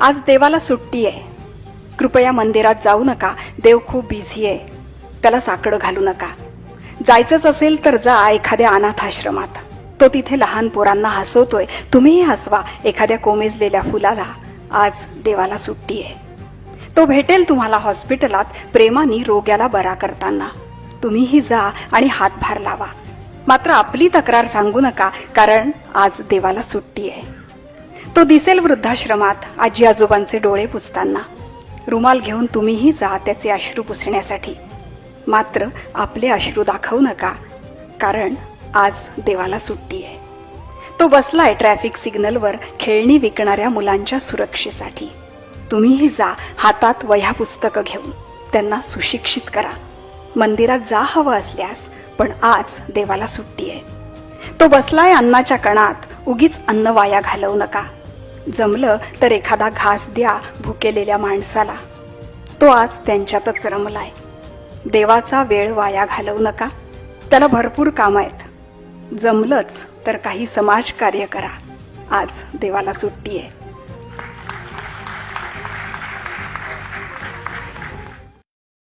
आज देवाला सुट्टी आहे. कृपया मंदिरात जाऊ नका. देव खूप बिझी आहे. त्याला साकडं घालू नका. जायचंच असेल तर जा एखाद्या अनाथ आश्रमात. तो तिथे लहान पोरांना हसवतोय. तुम्हीही हसवा. एखाद्या कोमेजलेल्या फुलाला आज देवाला सुट्टी आहे. तो भेटेल तुम्हाला हॉस्पिटलात प्रेमाने रोग्याला बरा करताना. तुम्हीही जा आणि हातभार लावा. मात्र आपली तक्रार सांगू नका कारण आज देवाला सुट्टी आहे. तो दिसेल वृद्धाश्रमात आजी आजोबांचे डोळे पुसताना. रुमाल घेऊन तुम्हीही जा त्याचे अश्रू पुसण्यासाठी. मात्र आपले अश्रू दाखवू नका कारण आज देवाला सुट्टी आहे. तो बसलाय ट्रॅफिक सिग्नलवर खेळणी विकणाऱ्या मुलांच्या सुरक्षेसाठी. तुम्हीही जा हातात वह्या पुस्तकं घेऊन. त्यांना सुशिक्षित करा. मंदिरात जा हवं असल्यास पण आज देवाला सुट्टी आहे. तो बसलाय अन्नाच्या कणात उगीच अन्न वाया घालवू नका. जमलं तर एखादा घास द्या भुकेलेल्या माणसाला. तो आज त्यांच्यातच रमलाय. देवाचा वेळ वाया घालवू नका. त्याला भरपूर काम आहेत. जमलंच तर काही समाजकार्य करा. आज देवाला सुट्टी आहे.